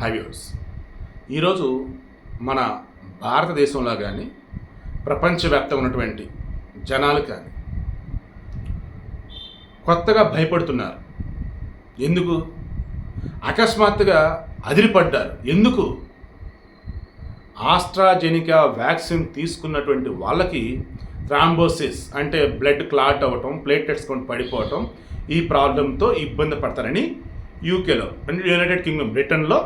హైవ్యూర్స్ ఈరోజు మన భారతదేశంలో కానీ ప్రపంచవ్యాప్తంగా ఉన్నటువంటి జనాలు కానీ కొత్తగా భయపడుతున్నారు. ఎందుకు? అకస్మాత్తుగా అదిరిపడ్డారు. ఎందుకు? ఆస్ట్రాజెనికా వ్యాక్సిన్ తీసుకున్నటువంటి వాళ్ళకి థ్రాంబోసిస్ అంటే బ్లడ్ క్లాట్ అవ్వటం ప్లేట్లెట్స్ కొన్ని పడిపోవటం ఈ ప్రాబ్లంతో ఇబ్బంది పడతారని యూకేలో అంటే యునైటెడ్ కింగ్డమ్ బ్రిటన్లో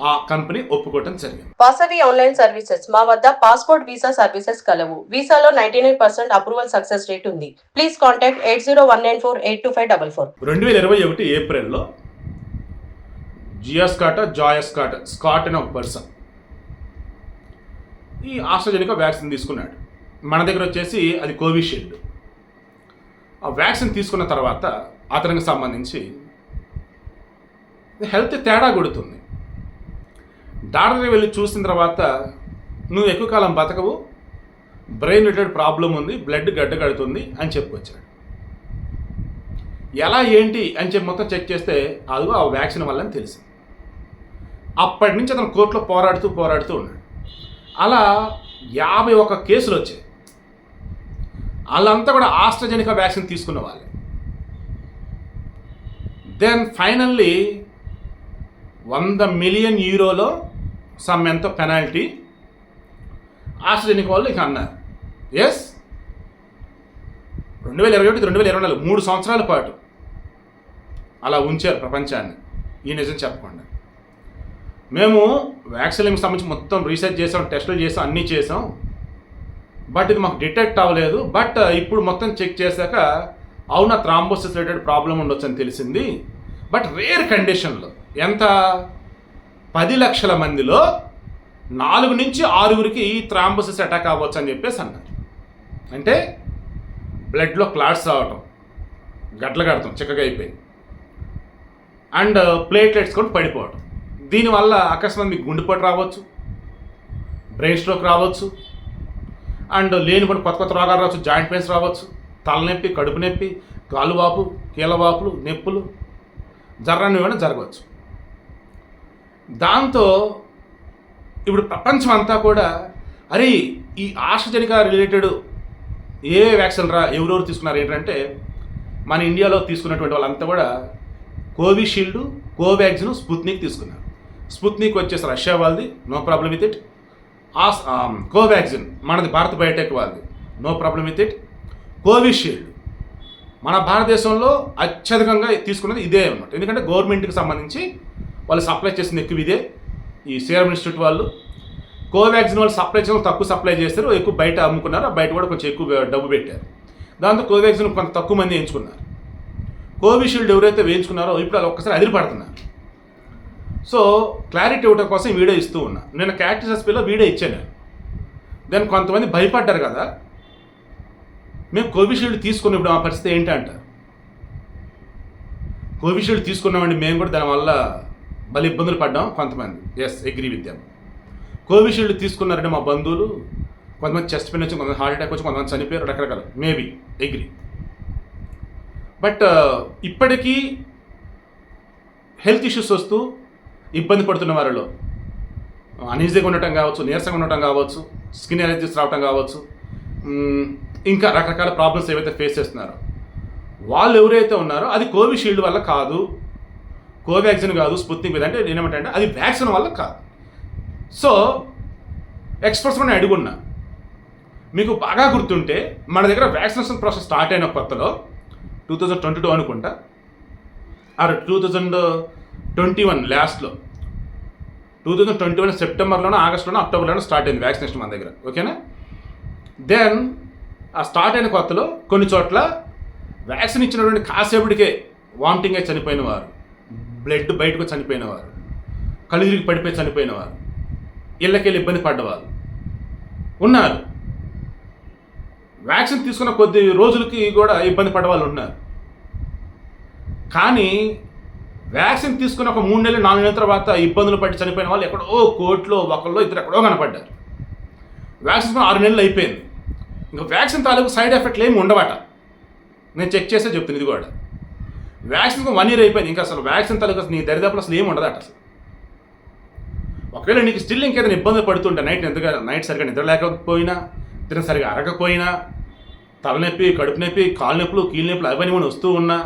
ఆ కంపెనీ ఒప్పుకోవటం జరిగింది. Vasavi online services. మా వద్ద పాస్పోర్ట్ వీసా సర్వీసెస్ కలవు. వీసాలో ninety nine percent approval success rate ఉంది. Please contact eight zero one nine four eight two five double four. రెండు వేల ఇరవై ఒకటి ఏప్రిల్లో జియాస్కాట జాయస్కాట స్కాట్ అనే ఒక పర్సన్ ఈ ఆస్ట్రాజెనికా వ్యాక్సిన్ తీసుకున్నాడు. మన దగ్గర వచ్చేసి అది కోవిషీల్డ్. ఆ వ్యాక్సిన్ తీసుకున్న తర్వాత అతనికి సంబంధించి హెల్త్ తేడా కొడుతుంది. డాక్టర్ వెళ్ళి చూసిన తర్వాత నువ్వు ఎక్కువ కాలం బతకవు బ్రెయిన్ రిలేటెడ్ ప్రాబ్లం ఉంది బ్లడ్ గడ్డ కడుతుంది అని చెప్పుకొచ్చాడు. ఎలా ఏంటి? అని చెప్పి మొత్తం చెక్ చేస్తే అదిగో ఆ వ్యాక్సిన్ వల్ల అని తెలిసింది. అప్పటి నుంచి అతను కోర్టులో పోరాడుతూ పోరాడుతూ ఉన్నాడు. అలా యాభై ఒక కేసులు వచ్చాయి. వాళ్ళంతా కూడా ఆస్ట్రజెనికా వ్యాక్సిన్ తీసుకున్న వాళ్ళే. దెన్ ఫైనల్లీ వంద మిలియన్ యూరోలో సమ్ ఎంతో? పెనాల్టీ. ఆస్ట్రజెనికా వాళ్ళు ఇక అన్నారు ఎస్ రెండు వేల ఇరవై ఒకటి రెండు వేల ఇరవై నాలుగు మూడు సంవత్సరాల పాటు అలా ఉంచారు ప్రపంచాన్ని. ఈ నిజం చెప్పకుండా. మేము వ్యాక్సిన్కి సంబంధించి మొత్తం రీసెర్చ్ చేసాం టెస్టులు చేసాం అన్నీ చేసాం. బట్ ఇది మాకు డిటెక్ట్ అవ్వలేదు. బట్ uh, ఇప్పుడు మొత్తం చెక్ చేశాక అవునా థ్రాంబోసిస్ రిలేటెడ్ ప్రాబ్లం ఉండొచ్చు అని తెలిసింది బట్ రేర్ కండిషన్లో ఎంత? పది లక్షల మందిలో నాలుగు నుంచి ఆరుగురికి ఈ థ్రాంబోసిస్ అటాక్ అవ్వచ్చు అని చెప్పేసి అన్నారు. అంటే బ్లడ్లో క్లాట్స్ రావటం గట్ల కడతాం చిక్కగా అయిపోయి అండ్ ప్లేట్లెట్స్ కూడా పడిపోవడం దీనివల్ల అకస్మాత్ మీకు గుండెపోటు రావచ్చు బ్రెయిన్ స్ట్రోక్ రావచ్చు అండ్ లేని కొత్త కొత్త రోగాలు రావచ్చు జాయింట్ పెయిన్స్ రావచ్చు తలనొప్పి కడుపు నొప్పి కాలువాపు కీలవాపులు నొప్పులు జరగని కూడా జరగవచ్చు. దాంతో ఇప్పుడు ప్రపంచం అంతా కూడా అరే ఈ ఆశజనిక రిలేటెడ్ ఏ వ్యాక్సిన్ రా ఎవరెవరు తీసుకున్నారు ఏంటంటే మన ఇండియాలో తీసుకున్నటువంటి వాళ్ళంతా కూడా కోవిషీల్డ్ కోవాక్సిన్ స్పుత్నిక్ తీసుకున్నారు. స్పుత్నిక్ వచ్చేసి రష్యా వాళ్ళది no problem with it as Covaxin మనది భారత్ బయోటెక్ వాళ్ళది no problem with it Covishield మన భారతదేశంలో అత్యధికంగా తీసుకున్నది ఇదే అనమాట ఎందుకంటే గవర్నమెంట్కి సంబంధించి వాళ్ళు సప్లై చేసింది ఎక్కువ ఇదే. ఈ సీరం ఇన్స్టిట్యూట్ వాళ్ళు. కోవాక్సిన్ వాళ్ళు సప్లై చేయడం తక్కువ సప్లై చేస్తారు. ఎక్కువ బయట అమ్ముకున్నారు. బయట కూడా కొంచెం ఎక్కువ డబ్బు పెట్టారు. దాంతో కోవాక్సిన్ కొంత తక్కువ మంది ఎంచుకున్నారు. కోవిషీల్డ్ ఎవరైతే వేయించుకున్నారో ఇప్పుడు వాళ్ళు ఒక్కసారి అదిరిపడుతున్నారు సో క్లారిటీ ఇవ్వడం కోసం వీడియో ఇస్తూ ఉన్నా. నేను క్యారెక్టర్ ఎస్పీలో వీడియో ఇచ్చాను. దాన్ని కొంతమంది భయపడ్డారు కదా. మేము కోవిషీల్డ్ తీసుకుని ఇప్పుడు ఆ పరిస్థితి ఏంటంటారు కోవిషీల్డ్ తీసుకున్నామండి మేము కూడా దానివల్ల భలే ఇబ్బందులు పడ్డాం కొంతమంది. Yes agree with them Covishield తీసుకున్నారంటే మా బంధువులు. కొంతమంది చెస్ట్ పెయిన్ వచ్చి కొంతమంది హార్ట్ అటాక్ వచ్చి కొంతమంది చనిపోయారు రకరకాల. మేబీ అగ్రీ బట్ ఇప్పటికీ హెల్త్ ఇష్యూస్ వస్తూ ఇబ్బంది పడుతున్న వారిలో అనీజీగా ఉండటం కావచ్చు నీరసంగా ఉండటం కావచ్చు స్కిన్ ఎలర్జీస్ రావటం కావచ్చు ఇంకా రకరకాల ప్రాబ్లమ్స్ ఏవైతే ఫేస్ చేస్తున్నారో వాళ్ళు ఎవరైతే ఉన్నారో అది కోవిషీల్డ్ వల్ల కాదు. కోవాక్సిన్ కాదు స్పుత్నిక్ మీద అంటే నేనేమంటే అది వ్యాక్సిన్ వల్ల కాదు. సో ఎక్స్పర్ట్స్ నేను అడుగున్నా. మీకు బాగా గుర్తుంటే మన దగ్గర వ్యాక్సినేషన్ ప్రాసెస్ స్టార్ట్ అయిన కొత్తలో టూ థౌజండ్ ట్వంటీ టూ అనుకుంటా. Or two thousand twenty one లాస్ట్లో. టూ థౌజండ్ ట్వంటీ వన్ సెప్టెంబర్లోనో ఆగస్టులోనో అక్టోబర్లోనో స్టార్ట్ అయింది వ్యాక్సినేషన్ మన దగ్గర. ఓకేనా? దెన్ ఆ స్టార్ట్ అయిన కొత్తలో కొన్ని చోట్ల వ్యాక్సిన్ ఇచ్చినటువంటి కాసేపటికే వామిటింగ్ అయి చనిపోయిన వారు. బ్లడ్ బయటకు చనిపోయినవారు. కళ్ళు తిరిగి పడిపోయి చనిపోయినవారు. ఇళ్ళకెళ్ళి ఇబ్బంది పడ్డవారు. ఉన్నారు. వ్యాక్సిన్ తీసుకున్న కొద్ది రోజులకి కూడా ఇబ్బంది పడ్డవాళ్ళు ఉన్నారు. కానీ వ్యాక్సిన్ తీసుకున్న ఒక మూడు నెలలు నాలుగు నెలల తర్వాత ఇబ్బందులు పడి చనిపోయిన వాళ్ళు ఎక్కడో కోర్టులో ఒకళ్ళు ఇద్దరు ఎక్కడో కనపడ్డారు. వ్యాక్సిన్ ఆరు నెలలు అయిపోయింది. ఇంకా వ్యాక్సిన్ తాలూకు సైడ్ ఎఫెక్ట్లు ఏమి ఉండవట. నేను చెక్ చేసే చెప్తుంది ఇది కూడా. వ్యాక్సిన్ వన్ ఇయర్ అయిపోయింది. ఇంకా అసలు వ్యాక్సిన్ తాలూకా నీ దరిదాపులు అసలు ఏమి ఉండదట అసలు. ఒకవేళ నీకు స్టిల్ ఇంకేదైనా ఇబ్బంది పడుతుంటే నైట్ నిద్ర నైట్ సరిగా నిద్ర లేకపోయినా తిన సరిగా అరగకపోయినా తలనొప్పి కడుపు నొప్పి కాలు నొప్పులు కీళ్ళ నొప్పులు అవన్నీ మనం వస్తూ ఉన్నా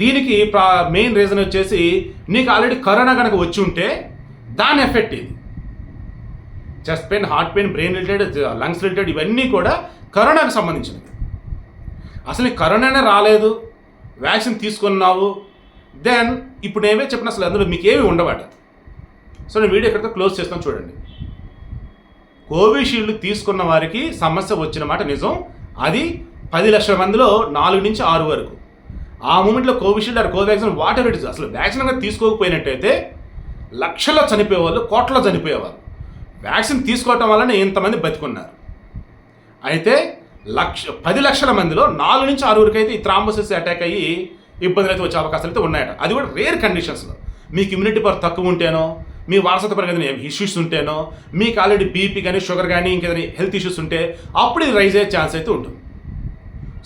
దీనికి ప్రా మెయిన్ రీజన్ వచ్చేసి నీకు ఆల్రెడీ కరోనా కనుక వచ్చి ఉంటే దాని ఎఫెక్ట్ ఇది chest pain heart pain brain related lungs related ఇవన్నీ కూడా కరోనాకు సంబంధించినవి. అసలు కరోనానే రాలేదు. వ్యాక్సిన్ తీసుకున్నావు దెన్ ఇప్పుడు ఏమే చెప్పిన అసలు అందులో మీకు ఏమి ఉండవట. సో నేను వీడియో ఎక్కడితో క్లోజ్ చేస్తాను చూడండి. కోవిషీల్డ్ తీసుకున్న వారికి సమస్య వచ్చిన మాట నిజం. అది పది లక్షల మందిలో నాలుగు నుంచి ఆరు వరకు. ఆ మూమెంట్లో Covishield or Covaxin whatever it is. అసలు వ్యాక్సిన్ కనుక తీసుకోకపోయినట్టయితే లక్షల్లో చనిపోయేవాళ్ళు కోట్లలో చనిపోయేవాళ్ళు. వ్యాక్సిన్ తీసుకోవటం వలన ఇంతమంది బతికున్నారు. అయితే లక్ష పది లక్షల మందిలో నాలుగు నుంచి ఆరుగురికి అయితే ఈ థ్రాంబోసిస్ అటాక్ అయ్యి ఇబ్బందులు అయితే వచ్చే అవకాశాలు అయితే ఉన్నాయట. అది కూడా రేర్ కండిషన్స్లో మీకు ఇమ్యూనిటీ పవర్ తక్కువ ఉంటేనో మీ వారసత్వపరంగా ఏదైనా ఇష్యూస్ ఉంటేనో మీకు ఆల్రెడీ బీపీ కానీ షుగర్ కానీ ఇంకేదైనా హెల్త్ ఇష్యూస్ ఉంటే అప్పుడు ఇది రైజ్ అయ్యే ఛాన్స్ అయితే ఉంటుంది.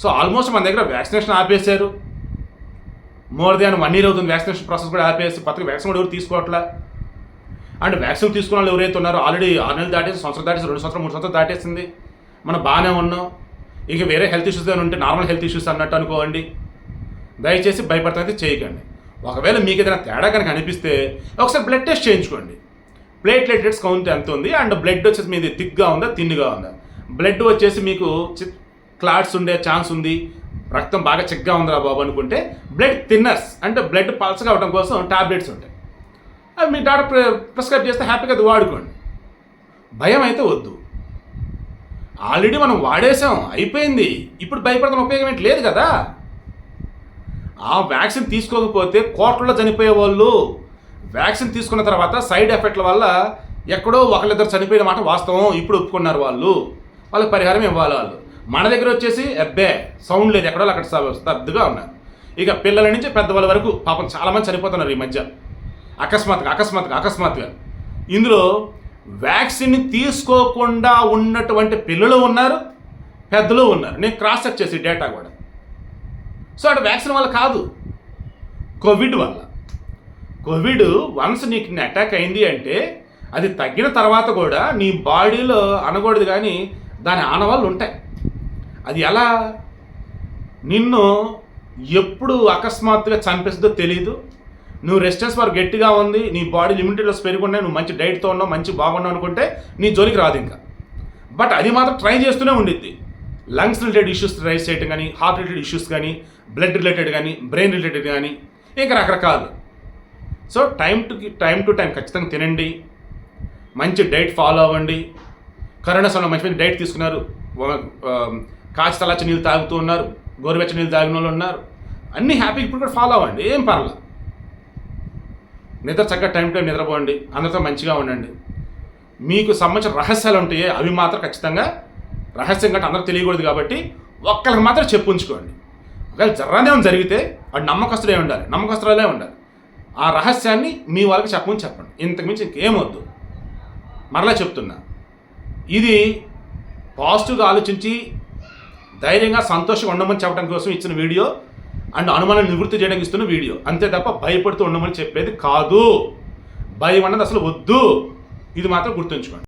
సో ఆల్మోస్ట్ మన దగ్గర వ్యాక్సినేషన్ ఆపేశారు. మోర్ దాన్ వన్ ఇయర్ అవుతుంది వ్యాక్సినేషన్ ప్రాసెస్ కూడా ఆపేసి పక్కన వ్యాక్సిన్ కూడా ఎవరు తీసుకోవట్లా? అండ్ వ్యాక్సిన్ తీసుకున్న వాళ్ళు ఎవరైతే ఉన్నారో ఆల్రెడీ ఆరు నెలలు దాటేసి సంవత్సరం దాటేసి రెండు సంవత్సరం మూడు సంవత్సరాలు దాటేసింది. మనం బాగానే ఉన్నాం. ఇక వేరే హెల్త్ ఇష్యూస్ ఏమైనా ఉంటే నార్మల్ హెల్త్ ఇష్యూస్ అన్నట్టు అనుకోండి. దయచేసి భయపడతాయితే చేయకండి. ఒకవేళ మీకు ఏదైనా తేడా కనుక అనిపిస్తే ఒకసారి బ్లడ్ టెస్ట్ చేయించుకోండి. ప్లేట్లెటెడ్స్ కౌంట్ ఎంత ఉంది? అండ్ బ్లడ్ వచ్చేసి మీది థిక్గా ఉందా తిన్నుగా ఉందా? బ్లడ్ వచ్చేసి మీకు క్లాట్స్ ఉండే ఛాన్స్ ఉంది. రక్తం బాగా చెక్గా ఉందా బాబు అనుకుంటే బ్లడ్ థిన్నర్స్ అంటే బ్లడ్ పల్సగా అవడం కోసం టాబ్లెట్స్ ఉంటాయి. అవి మీ డాక్టర్ ప్రిస్క్రైబ్ చేస్తే హ్యాపీగా అది వాడుకోండి. భయం అయితే వద్దు. ఆల్రెడీ మనం వాడేసాం అయిపోయింది. ఇప్పుడు భయపడడం ఉపయోగం ఏంటి? లేదు కదా. ఆ వ్యాక్సిన్ తీసుకోకపోతే కోట్లలో చనిపోయే వాళ్ళు వ్యాక్సిన్ తీసుకున్న తర్వాత సైడ్ ఎఫెక్ట్ల వల్ల ఎక్కడో ఒకళ్ళిద్దరు చనిపోయిన మాట వాస్తవం ఇప్పుడు ఒప్పుకున్నారు వాళ్ళు. వాళ్ళకి పరిహారం ఇవ్వాలి వాళ్ళు. మన దగ్గర వచ్చేసి అబ్బే సౌండ్ లేదు. ఎక్కడో అక్కడ స్తబ్దుగా ఉన్నారు. ఇక పిల్లల నుంచి పెద్దవాళ్ళ వరకు పాపం చాలామంది చనిపోతున్నారు ఈ మధ్య. అకస్మాత్తుగా అకస్మాత్తుగా అకస్మాత్తుగా. ఇందులో వ్యాక్సిన్ తీసుకోకుండా ఉన్నటువంటి పిల్లలు ఉన్నారు పెద్దలు ఉన్నారు. నేను క్రాస్ చెక్ చేసి డేటా కూడా. సో అటు వ్యాక్సిన్ వల్ల కాదు. కోవిడ్ వల్ల. కోవిడ్ వన్స్ నీకు అటాక్ అయింది అంటే అది తగ్గిన తర్వాత కూడా నీ బాడీలో అనకూడదు కానీ దాని ఆనవాళ్ళు ఉంటాయి. అది ఎలా? నిన్ను ఎప్పుడు అకస్మాత్తుగా చంపేస్తుందో తెలియదు నువ్వు రెస్టెన్స్ పవర్ గట్టిగా ఉంది నీ బాడీ లిమిటెడ్లో పెరుగున్నాయి నువ్వు మంచి డైట్తో ఉన్నావు మంచి బాగున్నావు అనుకుంటే నీ జోలికి రాదు ఇంకా. బట్ అది మాత్రం ట్రై చేస్తూనే ఉండిద్ది. లంగ్స్ రిలేటెడ్ ఇష్యూస్ రైజ్ చేయటం కానీ హార్ట్ రిలేటెడ్ ఇష్యూస్ కానీ బ్లడ్ రిలేటెడ్ కానీ బ్రెయిన్ రిలేటెడ్ కానీ ఇంకా రకరకాలు. So time to time to time ఖచ్చితంగా తినండి. మంచి డైట్ ఫాలో అవ్వండి. కరోనా సమయంలో మంచి మంచి డైట్ తీసుకున్నారు. కాచి తలాచి నీళ్ళు తాగుతూ ఉన్నారు. గోరువెచ్చ నీళ్ళు తాగిన వాళ్ళు ఉన్నారు. అన్నీ హ్యాపీ ఇప్పుడు కూడా ఫాలో అవ్వండి. ఏం పర్లేదు నిద్ర చక్కగా టైం టైం నిద్రపోండి అందరితో మంచిగా ఉండండి. మీకు సంబంధించిన రహస్యాలు ఉంటాయి అవి మాత్రం ఖచ్చితంగా రహస్యం కంటే అందరూ తెలియకూడదు కాబట్టి ఒక్కరికి మాత్రం చెప్పు ఉంచుకోండి. ఒకవేళ జరగదేమో జరిగితే వాడు నమ్మకస్తుడే ఉండాలి నమ్మకస్తులే ఉండాలి. ఆ రహస్యాన్ని మీ వాళ్ళకి చెప్పమని చెప్పండి. ఇంతకుమించి ఇంకేమొద్దు మరలా చెప్తున్నా ఇది పాజిటివ్గా ఆలోచించి ధైర్యంగా సంతోషంగా ఉండమని చెప్పడం కోసం ఇచ్చిన వీడియో అండ్ అనుమానం నివృత్తి చేయడానికి ఇస్తున్న వీడియో. అంతే తప్ప భయపడుతూ ఉండమని చెప్పేది కాదు. భయం అన్నది అసలు వద్దు. ఇది మాత్రం గుర్తుంచుకోండి.